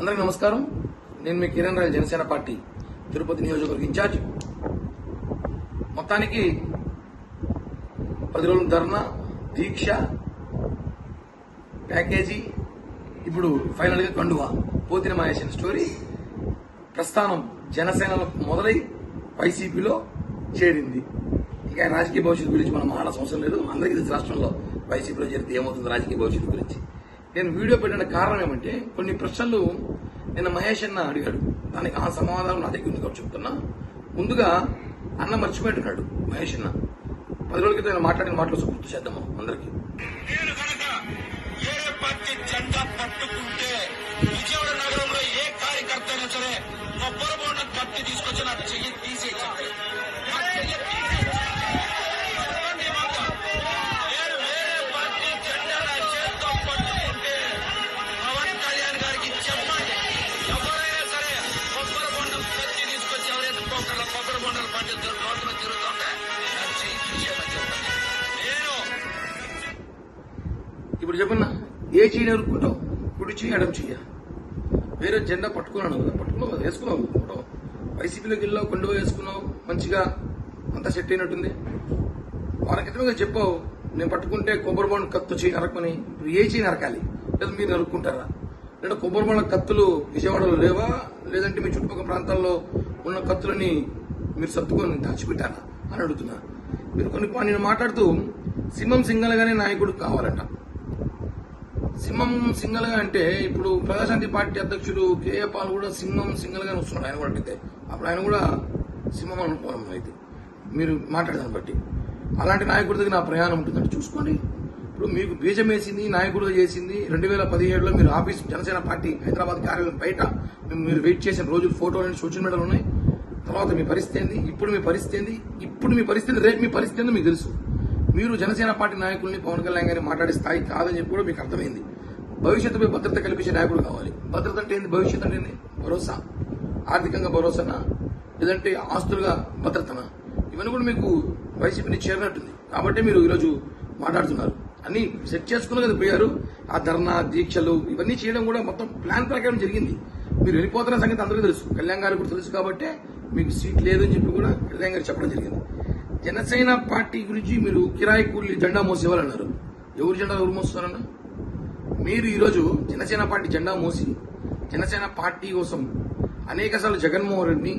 అందరికీ నమస్కారం. నేను మీ కిరణ్ రాయల్ జనసేన పార్టీ తిరుపతి నియోజకవర్గ ఇన్ఛార్జ్. మొత్తానికి పది రోజుల ధర్నా దీక్ష ప్యాకేజీ ఇప్పుడు ఫైనల్గా కండువా పోతిన మహేషన్ స్టోరీ ప్రస్థానం జనసేనలో మొదలై వైసీపీలో చేరింది. ఇక రాజకీయ భవిష్యత్తు గురించి మనం ఆడాల్సిన అవసరం లేదు. అందరికీ తెలుసు రాష్ట్రంలో వైసీపీలో చేరితే ఏమవుతుంది రాజకీయ భవిష్యత్తు గురించి? నేను వీడియో పెట్టిన కారణం ఏమంటే కొన్ని ప్రశ్నలు నిన్న మహేష్ అన్న అడిగాడు. దానికి ఆ సమాధానం నా దగ్గర ఉంది కాబట్టి చెప్తున్నా. ముందుగా అన్న మర్చిపోయినాడు మహేష్ అన్న. పది రోజుల క్రితం మాట్లాడిన మాటలు గుర్తు చేద్దాము అందరికీ. రోడ్ల తిరుగుతుంటే నేను ఇప్పుడు చెప్పన్నా ఏ చెయ్యి ఎరుక్కుంటావు? కుడి చేయి ఎడం చెయ్య వేరే జెండా పట్టుకున్నాను కదా పట్టుకున్నావు కదా వేసుకున్నావు ఫోటో. వైసీపీలోకి వెళ్ళావు కొండవ వేసుకున్నావు మంచిగా అంతా సెట్ అయినట్టుంది. వారి క్రితమే చెప్పావు నేను పట్టుకుంటే కొబ్బరి బొండ కత్తు చేయి నరకమని ఇప్పుడు ఏ చేయి నరకాలి లేదా మీరు నరుక్కుంటారా? లేదా కొబ్బరిబాండ కత్తులు విజయవాడలో లేవా? లేదంటే మీ చుట్టుపక్కల ప్రాంతాల్లో ఉన్న కత్తులని మీరు సర్దుకొని దాచిపెట్టారా అని అడుగుతున్నా. మీరు కొన్ని నేను మాట్లాడుతూ సింహం సింగల్గానే నాయకుడు కావాలంట. సింహం సింగల్గా అంటే ఇప్పుడు ప్రజాశాంతి పార్టీ అధ్యక్షుడు కేఏ పాల్ కూడా సింహం సింగల్గానే వస్తున్నాడు ఆయన కూడా అడిగితే. అప్పుడు ఆయన కూడా సింహం అనుకోవడం అయితే మీరు మాట్లాడదాన్ని బట్టి. అలాంటి నాయకుడి దగ్గర నా ప్రయాణం ఉంటుందంటే చూసుకోండి. ఇప్పుడు మీకు బీజం వేసింది నాయకుడుగా చేసింది రెండు వేల పదిహేడులో మీరు ఆఫీస్ జనసేన పార్టీ హైదరాబాద్ కార్యాలయం బయట మేము- మీరు వెయిట్ చేసిన రోజు ఫోటోలు సోషల్ మీడియాలో ఉన్నాయి. తర్వాత మీ పరిస్థితి ఏంది? ఇప్పుడు మీ పరిస్థితి ఏంది? ఇప్పుడు మీ పరిస్థితి రేపు మీ పరిస్థితి ఏందో మీకు తెలుసు. మీరు జనసేన పార్టీ నాయకుల్ని పవన్ కళ్యాణ్ గారిని మాట్లాడే స్థాయి కాదని చెప్పి కూడా మీకు అర్థమైంది. భవిష్యత్తుపై భద్రత కల్పించే నాయకుడు కావాలి. భద్రత అంటే ఏంది? భవిష్యత్తు అంటే ఏంది? భరోసా. ఆర్థికంగా భరోసానా? లేదంటే ఆస్తులుగా భద్రతనా? ఇవన్నీ కూడా మీకు వైసీపీని చేరినట్టుంది. కాబట్టి మీరు ఈరోజు మాట్లాడుతున్నారు. అన్ని సెట్ చేసుకున్న కదా పోయారు ఆ ధర్నా దీక్షలు ఇవన్నీ చేయడం కూడా మొత్తం ప్లాన్ ప్రకారం జరిగింది. మీరు వెళ్ళిపోతున్న సంగతి అందరికీ తెలుసు. కళ్యాణ్ గారికి కూడా తెలుసు కాబట్టి మీకు సీట్ లేదని చెప్పి కూడా కళ్యాణ్ గారు చెప్పడం జరిగింది. జనసేన పార్టీ గురించి మీరు కిరాయి కూలి జెండా మోసేవాలన్నారు ఎవరు జెండా ఎవరు మోస్తున్నారన్నా? మీరు ఈరోజు జనసేన పార్టీ జెండా మోసి జనసేన పార్టీ కోసం అనేకసార్లు జగన్మోహన్ రెడ్డిని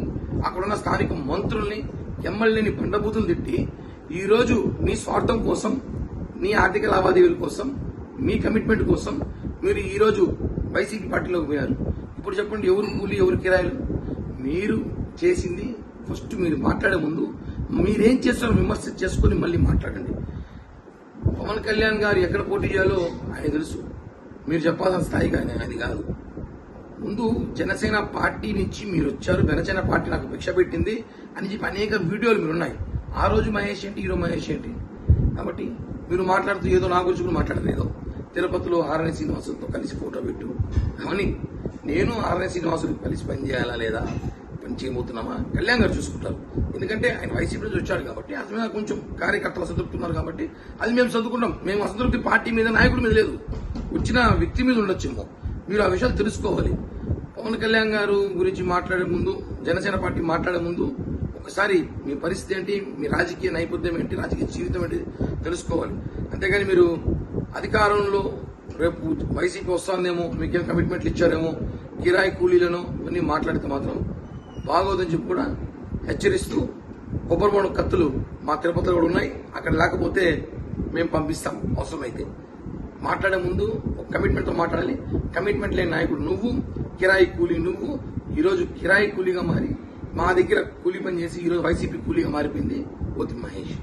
అక్కడున్న స్థానిక మంత్రుల్ని ఎమ్మెల్యేని బండబూతులు తిట్టి ఈరోజు నీ స్వార్థం కోసం నీ ఆర్థిక లావాదేవీల కోసం మీ కమిట్మెంట్ కోసం మీరు ఈరోజు వైసీపీ పార్టీలోకి పోయారు. ఇప్పుడు చెప్పండి ఎవరు కూలి ఎవరు కిరాయిలు? మీరు చేసింది ఫస్ట్ మీరు మాట్లాడే ముందు మీరేం చేస్తారో విమర్శ చేసుకుని మళ్ళీ మాట్లాడండి. పవన్ కళ్యాణ్ గారు ఎక్కడ పోటీ చేయాలో ఆయన తెలుసు. మీరు చెప్పాల్సిన స్థాయిగా ఆయన అది కాదు. ముందు జనసేన పార్టీ నుంచి మీరు వచ్చారు జనసేన పార్టీ నాకు భిక్ష పెట్టింది అని చెప్పి అనేక వీడియోలు మీరు ఉన్నాయి. ఆ రోజు మహేష్ ఏంటి ఈరోజు మహేష్ ఏంటి? కాబట్టి మీరు మాట్లాడుతూ ఏదో నా గురించి కూడా మాట్లాడలేదు ఏదో. తిరుపతిలో ఆర్ఎన్ శ్రీనివాసులతో కలిసి ఫోటో పెట్టు. కానీ నేను ఆర్ఎన్ శ్రీనివాసులు కలిసి పనిచేయాలా లేదా? పని చేయబోతున్నామా? కళ్యాణ్ గారు చూసుకుంటారు. ఎందుకంటే ఆయన వైసీపీ నుంచి వచ్చాడు కాబట్టి అది మీద కొంచెం కార్యకర్తలు అసంతృప్తున్నారు కాబట్టి అది మేము చదువుకుంటాం మేము అసంతృప్తి పార్టీ మీద నాయకుడి మీద లేదు. వచ్చిన వ్యక్తి మీద ఉండొచ్చేమో. మీరు ఆ విషయాలు తెలుసుకోవాలి. పవన్ కళ్యాణ్ గారు గురించి మాట్లాడే ముందు జనసేన పార్టీ మాట్లాడే ముందు ఒకసారి మీ పరిస్థితి ఏంటి? మీ రాజకీయ నైపుణ్యం ఏంటి? రాజకీయ జీవితం ఏంటి? తెలుసుకోవాలి. అంతేగాని మీరు అధికారంలో రేపు వైసీపీ వస్తుందేమో మీకేం కమిట్మెంట్లు ఇచ్చారేమో కిరాయి కూలీలను ఇవన్నీ మాట్లాడితే మాత్రం బాగోదని చెప్పి కూడా హెచ్చరిస్తూ కొబ్బరి కత్తులు మా తిరుపతిలో కూడా ఉన్నాయి. అక్కడ లేకపోతే మేము పంపిస్తాం. అవసరమైతే మాట్లాడే ముందు ఒక కమిట్మెంట్తో మాట్లాడాలి. కమిట్మెంట్ లేని నాయకుడు నువ్వు కిరాయి కూలీ నువ్వు. ఈరోజు కిరాయి కూలీగా మారి మా దగ్గర కూలీ పని చేసి ఈరోజు వైసీపీ కూలీగా మారిపోయింది పోతి మహేష్.